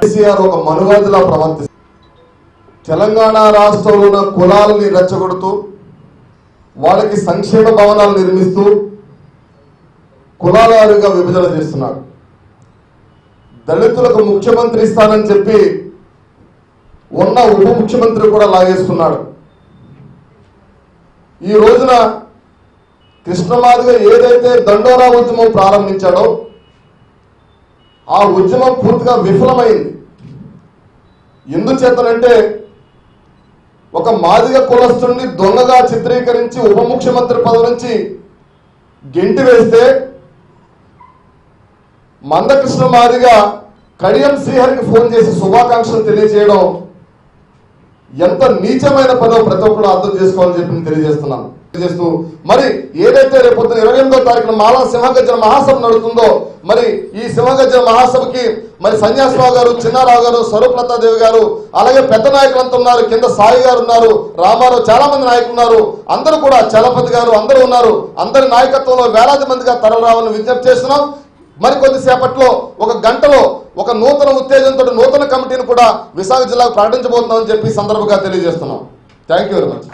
కేసీఆర్ ఒక మనువాదిలా ప్రవర్తిస్తారు తెలంగాణ రాష్ట్రంలో ఉన్న కులాలని రెచ్చగొడుతూ వాళ్ళకి సంక్షేమ భవనాలు నిర్మిస్తూ కులాల విభజన చేస్తున్నాడు దళితులకు ముఖ్యమంత్రి ఇస్తానని చెప్పి ఉన్న ఉప ముఖ్యమంత్రి కూడా లాగేస్తున్నాడు ఈ రోజున కృష్ణమాదిగా ఏదైతే దండోరా ఉద్యమం ప్రారంభించాడో ఆ ఉద్యమం పూర్తిగా విఫలమైంది. ఎందుచేతనంటే ఒక మాదిగ కులస్తుడిని దొంగగా చిత్రీకరించి ఉప ముఖ్యమంత్రి పదవి నుంచి గెంటి వేస్తే మందకృష్ణ మాదిగ కడియం శ్రీహరికి ఫోన్ చేసి శుభాకాంక్షలు తెలియజేయడం ఎంత నీచమైన పదో ప్రతి ఒక్కరు అర్థం చేసుకోవాలని చెప్పి తెలియజేస్తున్నాను. చేస్తూ మరి ఏదైతే రేపు పొద్దున ఇరవై ఎనిమిదో తారీఖున మాలా సింహగర్జన మహాసభ నడుతుందో మరి ఈ సింహగర్జన మహాసభకి మరి సన్యాసరావు గారు చిన్నారావు గారు స్వరూప్లతాదేవి గారు అలాగే పెద్ద నాయకులంతా ఉన్నారు కింద సాయి గారు ఉన్నారు రామారావు చాలా మంది నాయకులు ఉన్నారు అందరూ కూడా చలపతి గారు అందరూ ఉన్నారు అందరి నాయకత్వంలో వేలాది మందిగా తరలిరావాలని విజ్ఞప్తి చేస్తున్నాం. మరి కొద్దిసేపట్లో ఒక గంటలో ఒక నూతన ఉత్తేజంతో నూతన కమిటీని కూడా విశాఖ జిల్లాకు ప్రకటించబోతున్నామని చెప్పి సందర్భంగా తెలియజేస్తున్నాం. Thank you very much